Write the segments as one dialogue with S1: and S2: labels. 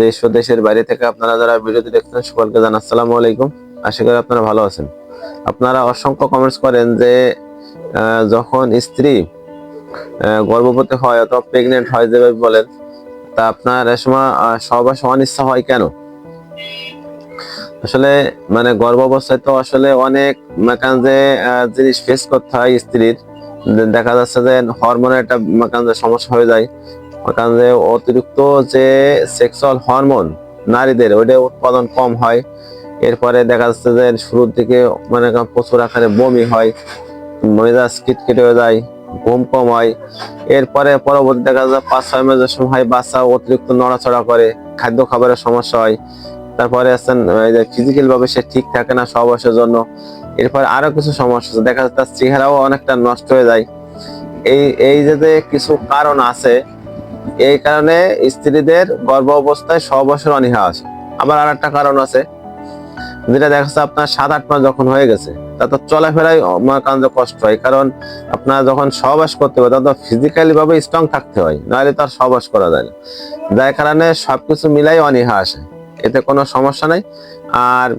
S1: দেশ ও দেশের বাইরে থেকে আপনারা যারা ভিডিওটি দেখছেন সকলকে জানাই আসসালামু আলাইকুম। আশা করি আপনারা ভালো আছেন। আপনারা অসংখ্য কমেন্টস করেন যে যখন স্ত্রী গর্ভবতী হয় অথবা প্রেগনেন্ট হয় যেভাবে বলেন তা আপনার সময় আহ, সহবাস অনিচ্ছা হয় কেন? আসলে মানে গর্ভ অবস্থায় তো আসলে অনেক যে জিনিস ফেস করতে হয় স্ত্রীর। দেখা যাচ্ছে যে হরমোনের একটা সমস্যা হয়ে যায়। কারণ যে অতিরিক্ত যে সেক্সুয়াল হরমোন নারীদের ওইটা উৎপাদন কম হয়। এরপরে দেখা যাচ্ছে যে শুরুর দিকে মানে প্রচুর আকারে বমি হয়, মেজাজ কিটকিটে হয়ে যায়, ঘুম কম হয়। এরপরে পরবর্তী দেখা যায় পাঁচ, ছয় মাসের সময় বাচ্চা অতিরিক্ত নড়াচড়া করে, খাদ্য খাবারের সমস্যা হয়। তারপরে আছেন ফিজিক্যাল ভাবে সে ঠিক থাকে না সহবাসের জন্য। এরপরে আরও কিছু সমস্যা দেখা যাচ্ছে তার চেহারাও অনেকটা নষ্ট হয়ে যায়। এই এই যে কিছু কারণ আছে এই কারণে স্ত্রীদের গর্ভ অবস্থায় সহবাসের অনীহা আছে। আবার আর একটা কারণ আছে, যেটা দেখা যাচ্ছে আপনার সাত আট মাস যখন হয়ে গেছে তা তো চলাফেরায় করেন যে কষ্ট হয়। কারণ আপনার যখন সহবাস করতে হবে, তখন ফিজিক্যালি ভাবে স্ট্রং থাকতে হয়, নাহলে তার সহবাস করা যায় না। যার কারণে সবকিছু মিলাই অনীহা আসে, এতে কোনো সমস্যা নাই। আর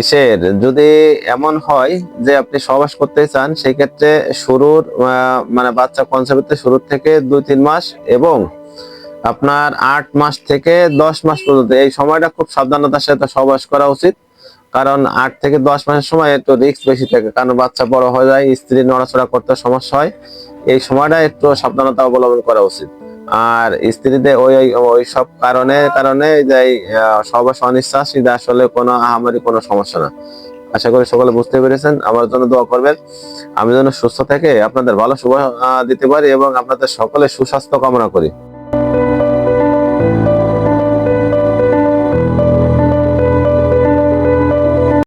S1: ইসের যদি এমন হয় যে আপনি সহবাস করতে চান, সেই ক্ষেত্রে শুরুর মানে বাচ্চা কনসেপ্টে শুরুর থেকে দুই তিন মাস এবং আপনার আট মাস থেকে দশ মাস পর্যন্ত। এই সময়টা খুব সাবধানতার সাথে সহবাস করা উচিত। কারণ আট থেকে দশ মাসের সময় একটু রিস্ক বেশি থাকে। কারণ বাচ্চা বড় হয়ে যায়, স্ত্রী নড়াচড়া করতে সমস্যা হয়। এই সময়টা একটু সাবধানতা অবলম্বন করা উচিত। আর স্ত্রীদের ওই, ওই- সব কারণে কারণে যে সহবাস অনিশ্বাস, এটা আসলে কোনো আহামরি, কোনো সমস্যা না। আশা করি সকলে বুঝতে পেরেছেন। আমার জন্য দোয়া করবেন। আমি যেন সুস্থ থেকে। আপনাদের ভালো শুভ দিতে পারি এবং আপনাদের সকলে সুস্বাস্থ্য কামনা করি।